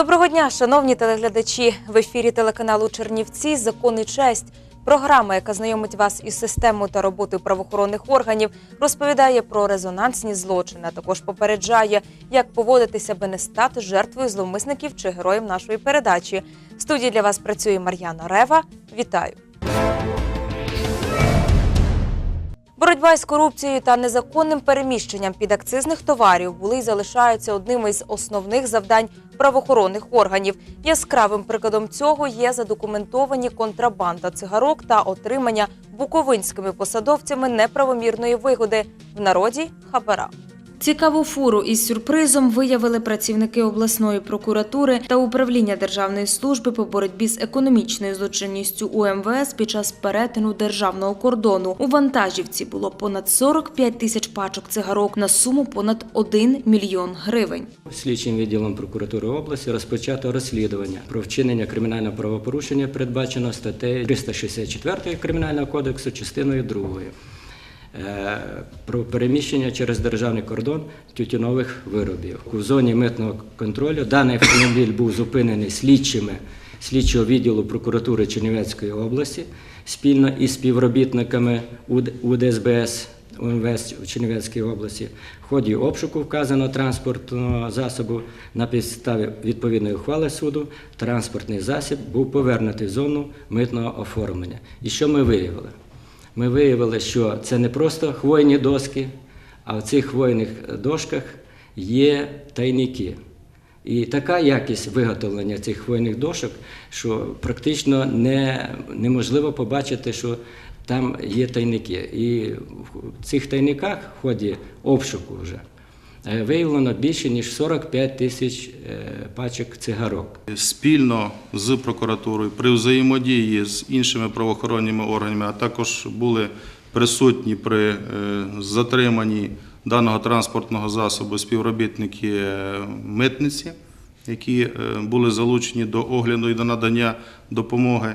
Доброго дня, шановні телеглядачі. В ефірі телеканалу Чернівці Закон і честь. Програма, яка знайомить вас із системою та роботою правоохоронних органів, розповідає про резонансні злочини, а також попереджає, як поводитися, аби не стати жертвою зловмисників чи героєм нашої передачі. В студії для вас працює Мар'яна Рева. Вітаю! Боротьба із корупцією та незаконним переміщенням підакцизних товарів були і залишаються одним із основних завдань правоохоронних органів. Яскравим прикладом цього є задокументовані контрабанда цигарок та отримання буковинськими посадовцями неправомірної вигоди в народі хабара. Цікаву фуру із сюрпризом виявили працівники обласної прокуратури та управління Державної служби по боротьбі з економічною злочинністю УМВС під час перетину державного кордону. У вантажівці було понад 45 тисяч пачок цигарок на суму понад 1 мільйон гривень. Слідчим відділом прокуратури області розпочато розслідування про вчинення кримінального правопорушення, передбаченого статтею 364 Кримінального кодексу, частиною 2. Е, Про переміщення через державний кордон тютюнових виробів. У зоні митного контролю даний автомобіль був зупинений слідчими слідчого відділу прокуратури Чернівецької області спільно із співробітниками УДСБС УМВС у Чернівецькій області. В ході обшуку вказаного транспортного засобу на підставі відповідної ухвали суду транспортний засіб був повернутий в зону митного оформлення. І що ми виявили? Ми виявили, що це не просто хвойні доски, а в цих хвойних дошках є тайники. І така якість виготовлення цих хвойних дошок, що практично не, неможливо побачити, що там є тайники. І в цих тайниках в ході обшуку вже виявлено більше ніж 45 тисяч е, пачок цигарок. спільно з прокуратурою при взаємодії з іншими правоохоронними органами, а також були присутні при е, затриманні даного транспортного засобу співробітники е, митниці, які е, були залучені до огляду і до надання допомоги.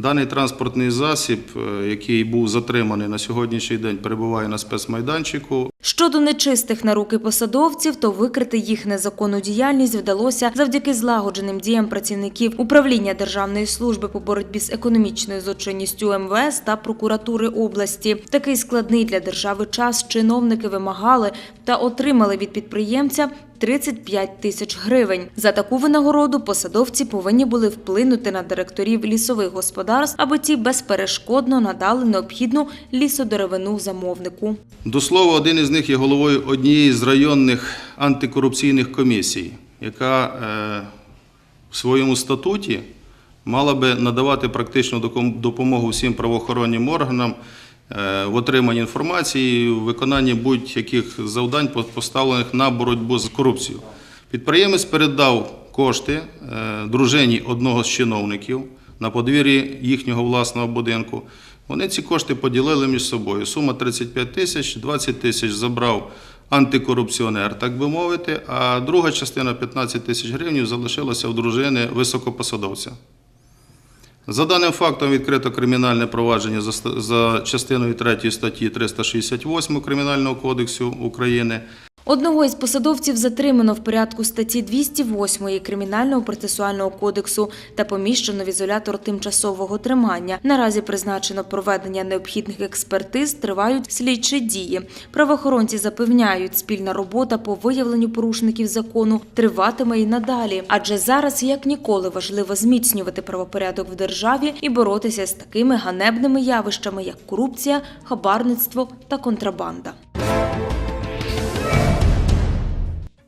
Даний транспортний засіб, е, який був затриманий на сьогоднішній день, перебуває на спецмайданчику. Щодо нечистих на руки посадовців, то викрити їх незаконну діяльність вдалося завдяки злагодженим діям працівників управління Державної служби по боротьбі з економічною злочинністю МВС та прокуратури області. Такий складний для держави час чиновники вимагали та отримали від підприємця 35 тисяч гривень. За таку винагороду посадовці повинні були вплинути на директорів лісових господарств, аби ті безперешкодно надали необхідну лісодеревину замовнику. До слова, один із них є головою однієї з районних антикорупційних комісій, яка е, в своєму статуті мала би надавати практичну допомогу всім правоохоронним органам в отриманні інформації, в виконанні будь-яких завдань, поставлених на боротьбу з корупцією. Підприємець передав кошти е, дружині одного з чиновників на подвір'ї їхнього власного будинку. Вони ці кошти поділили між собою. Сума 35 тисяч, 20 тисяч забрав антикорупціонер, так би мовити, а друга частина 15 тисяч гривень залишилася в дружини високопосадовця. За даним фактом відкрито кримінальне провадження за, частиною 3 статті 368 Кримінального кодексу України. Одного із посадовців затримано в порядку статті 208 Кримінального процесуального кодексу та поміщено в ізолятор тимчасового тримання. Наразі призначено проведення необхідних експертиз, тривають слідчі дії. Правоохоронці запевняють, спільна робота по виявленню порушників закону триватиме і надалі, адже зараз як ніколи важливо зміцнювати правопорядок в державі і боротися з такими ганебними явищами, як корупція, хабарництво та контрабанда.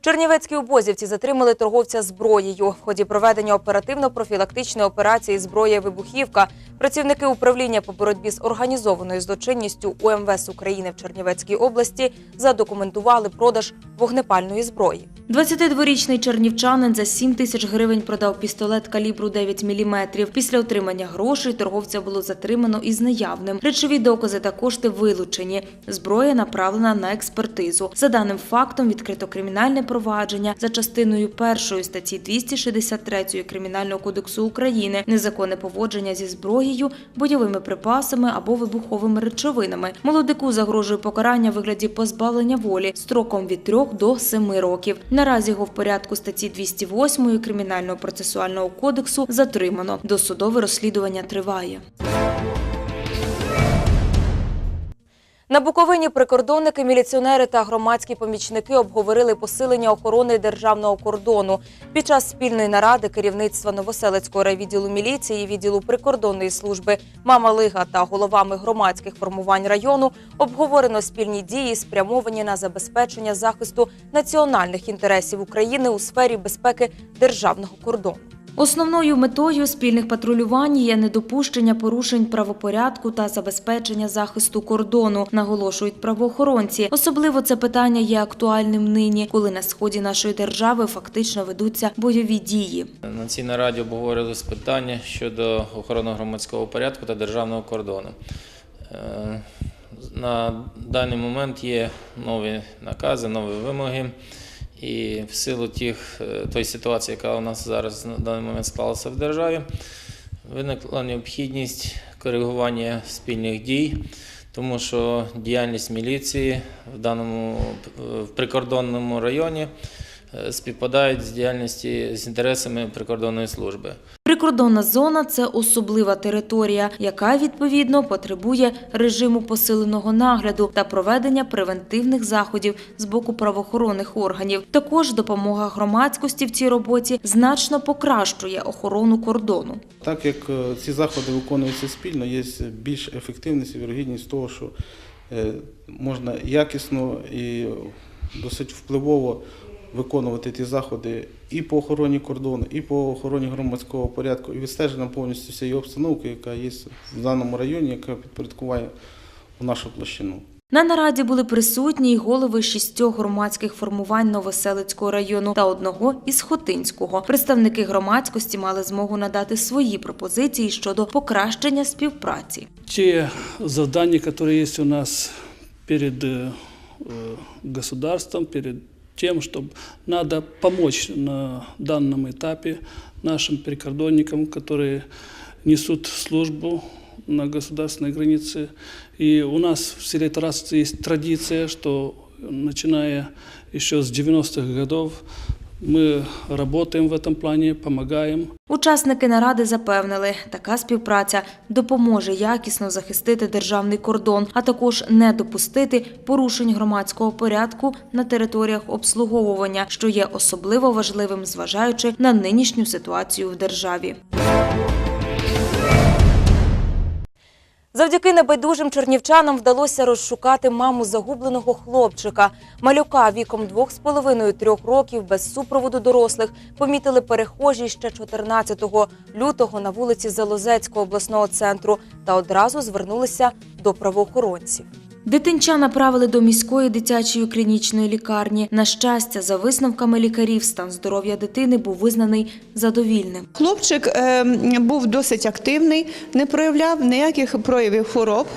Чернівецькі обозівці затримали торговця зброєю. В ході проведення оперативно-профілактичної операції зброя вибухівка працівники управління по боротьбі з організованою злочинністю УМВС України в Чернівецькій області задокументували продаж вогнепальної зброї. 22-річний чернівчанин за 7 тисяч гривень продав пістолет калібру 9 мм. Після отримання грошей торговця було затримано із наявним. Речові докази та кошти вилучені. Зброя направлена на експертизу. За даним фактом відкрито кримінальне провадження за частиною першої статті 263 Кримінального кодексу України незаконне поводження зі зброєю, бойовими припасами або вибуховими речовинами. Молодику загрожує покарання в вигляді позбавлення волі строком від 3 до 7 років. Наразі його в порядку статті 208 Кримінального процесуального кодексу затримано. Досудове розслідування триває. На Буковині прикордонники, міліціонери та громадські помічники обговорили посилення охорони державного кордону. Під час спільної наради керівництва Новоселицького райвідділу міліції, відділу прикордонної служби Мама Лига та головами громадських формувань району обговорено спільні дії, спрямовані на забезпечення захисту національних інтересів України у сфері безпеки державного кордону. Основною метою спільних патрулювань є недопущення порушень правопорядку та забезпечення захисту кордону, наголошують правоохоронці. Особливо це питання є актуальним нині, коли на сході нашої держави фактично ведуться бойові дії. На цій нараді обговорились питання щодо охорони громадського порядку та державного кордону. Е, На даний момент є нові накази, нові вимоги. І в силу тих, е, тої ситуації, яка у нас зараз на даний момент склалася в державі, виникла необхідність коригування спільних дій, тому що діяльність міліції в даному в прикордонному районі е, співпадають з діяльності з інтересами прикордонної служби. Прикордонна зона це особлива територія, яка відповідно потребує режиму посиленого нагляду та проведення превентивних заходів з боку правоохоронних органів. Також допомога громадськості в цій роботі значно покращує охорону кордону. Так як е, ці заходи виконуються спільно, є більш ефективність і вірогідність того, що е, можна якісно і досить впливово виконувати ті заходи і по охороні кордону, і по охороні громадського порядку, і відстеження повністю всієї обстановки, яка є в даному районі, яка підпорядкуває в нашу площину. На нараді були присутні й голови шістьох громадських формувань Новоселицького району та одного із Хотинського. Представники громадськості мали змогу надати свої пропозиції щодо покращення співпраці. те завдания, которые есть у нас перед э, э, государством, перед тем, чтобы надо помочь на данном этапе нашим прикордонникам, которые несут службу на государственной границе. И у нас в селе Тарасовце есть традиция, что начиная еще с 90-х годов мы працюємо в этом плані, допомагаємо. Учасники наради запевнили, така співпраця допоможе якісно захистити державний кордон, а також не допустити порушень громадського порядку на територіях обслуговування, що є особливо важливим, зважаючи на нинішню ситуацію в державі. Завдяки небайдужим чернівчанам вдалося розшукати маму загубленого хлопчика. Малюка віком двох з половиною трьох років без супроводу дорослих помітили перехожі ще 14 лютого на вулиці Залозецького обласного центру та одразу звернулися до правоохоронців. Дитинча направили до міської дитячої клінічної лікарні. На щастя, за висновками лікарів, стан здоров'я дитини був визнаний задовільним. Хлопчик е, був досить активний, не проявляв ніяких проявів хвороб.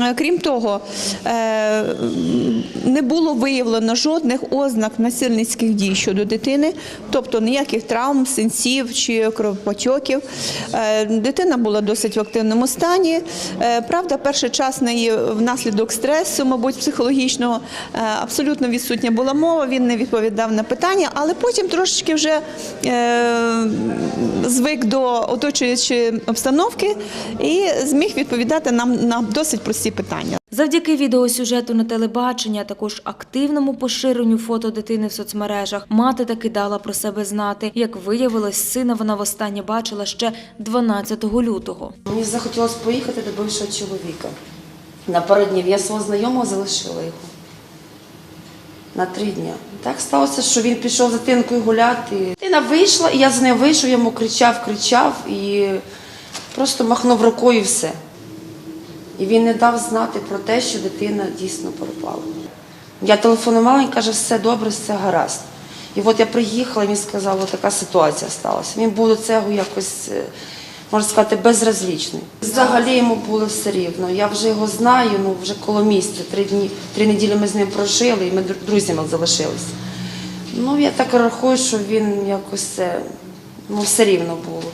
Е, Крім того, е, не було виявлено жодних ознак насильницьких дій щодо дитини, тобто ніяких травм, синців чи кровопотьоків. Е, Дитина була досить в активному стані. Правда, перший час неї внаслідок стресу, мабуть, психологічного, абсолютно відсутня була мова, він не відповідав на питання, але потім трошечки вже звик до оточуючої обстановки і зміг відповідати нам на досить прості питання. Завдяки відеосюжету на телебачення, а також активному поширенню фото дитини в соцмережах, мати таки дала про себе знати. Як виявилось, сина вона востаннє бачила ще 12 лютого. Мені захотілося поїхати до бившого чоловіка. На пару днів я свого знайомого залишила його. На три дні. Так сталося, що він пішов за тинкою гуляти. Дитина вийшла, і я з нею вийшов, я йому кричав, кричав і просто махнув рукою і все. І він не дав знати про те, що дитина дійсно пропала. Я телефонувала, він каже, все добре, все гаразд. І от я приїхала, і він сказав, от така ситуація сталася. Він був до цього якось, е, можна сказати, безразлічний. Взагалі йому було все рівно. Я вже його знаю, ну вже коло місяця, три дні, три неділі ми з ним прожили, і ми друзями залишилися. Ну, я так рахую, що він якось ну, все рівно було,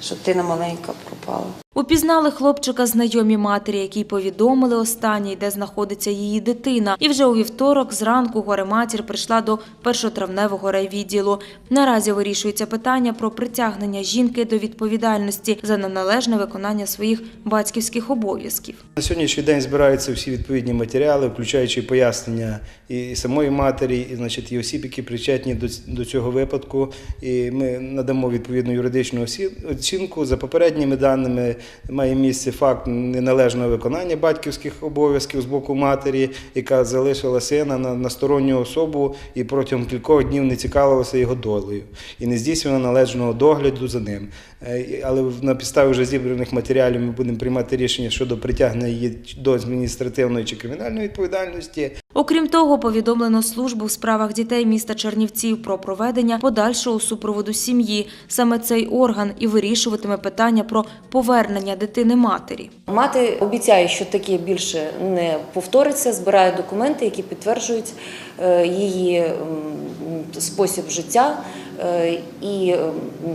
що дитина маленька пропала. Упізнали хлопчика знайомі матері, які повідомили останній, де знаходиться її дитина. І вже у вівторок зранку горе-матір прийшла до першотравневого райвідділу. Наразі вирішується питання про притягнення жінки до відповідальності за неналежне виконання своїх батьківських обов'язків. На сьогоднішній день збираються всі відповідні матеріали, включаючи пояснення і самої матері, і значить, і осіб, які причетні до цього випадку. І ми надамо відповідну юридичну оцінку. За попередніми даними має місце факт неналежного виконання батьківських обов'язків з боку матері, яка залишила сина на, сторонню особу і протягом кількох днів не цікавилася його долею і не здійснювала належного догляду за ним. Е, Але на підставі вже зібраних матеріалів ми будемо приймати рішення щодо притягнення її до адміністративної чи кримінальної відповідальності. Окрім того, повідомлено службу в справах дітей міста Чернівців про проведення подальшого супроводу сім'ї. Саме цей орган і вирішуватиме питання про повернення дитини матері. Мати обіцяє, що таке більше не повториться, збирає документи, які підтверджують е, її спосіб життя і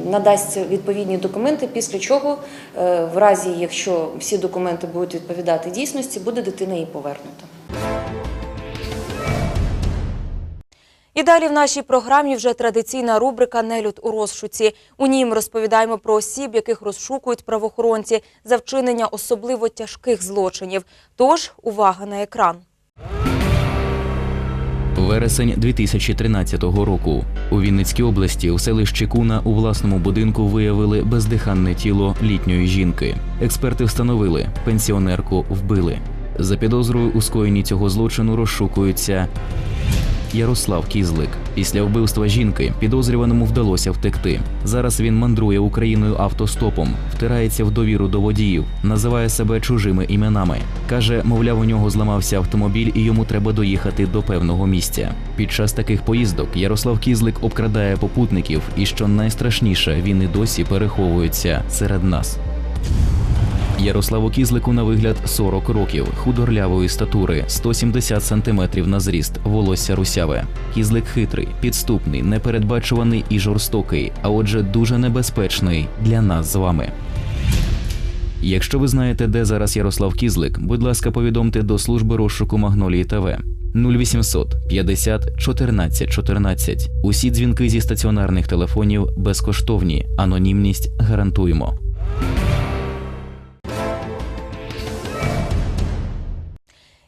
надасть відповідні документи, після чого, е, в разі, якщо всі документи будуть відповідати дійсності, буде дитина їй повернута. І далі в нашій програмі вже традиційна рубрика Нелюд у розшуці. У ній ми розповідаємо про осіб, яких розшукують правоохоронці за вчинення особливо тяжких злочинів. Тож увага на екран. Вересень 2013 року у Вінницькій області у селищі Куна у власному будинку виявили бездиханне тіло літньої жінки. Експерти встановили, пенсіонерку вбили. За підозрою у скоєнні цього злочину розшукується Ярослав Кізлик. Після вбивства жінки підозрюваному вдалося втекти. Зараз він мандрує Україною автостопом, втирається в довіру до водіїв, називає себе чужими іменами. каже, мовляв, у нього зламався автомобіль і йому треба доїхати до певного місця. Під час таких поїздок Ярослав Кізлик обкрадає попутників, і що найстрашніше, він і досі переховується серед нас. Ярославу Кізлику на вигляд 40 років, худорлявої статури, 170 сантиметрів на зріст, волосся русяве. Кізлик хитрий, підступний, непередбачуваний і жорстокий, а отже, дуже небезпечний для нас з вами. Якщо ви знаєте, де зараз Ярослав Кізлик, будь ласка, повідомте до служби розшуку Магнолії ТВ 0800 50 14 14. Усі дзвінки зі стаціонарних телефонів безкоштовні. Анонімність гарантуємо.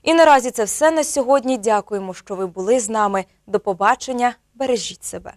І наразі це все на сьогодні. Дякуємо, що ви були з нами. До побачення. Бережіть себе.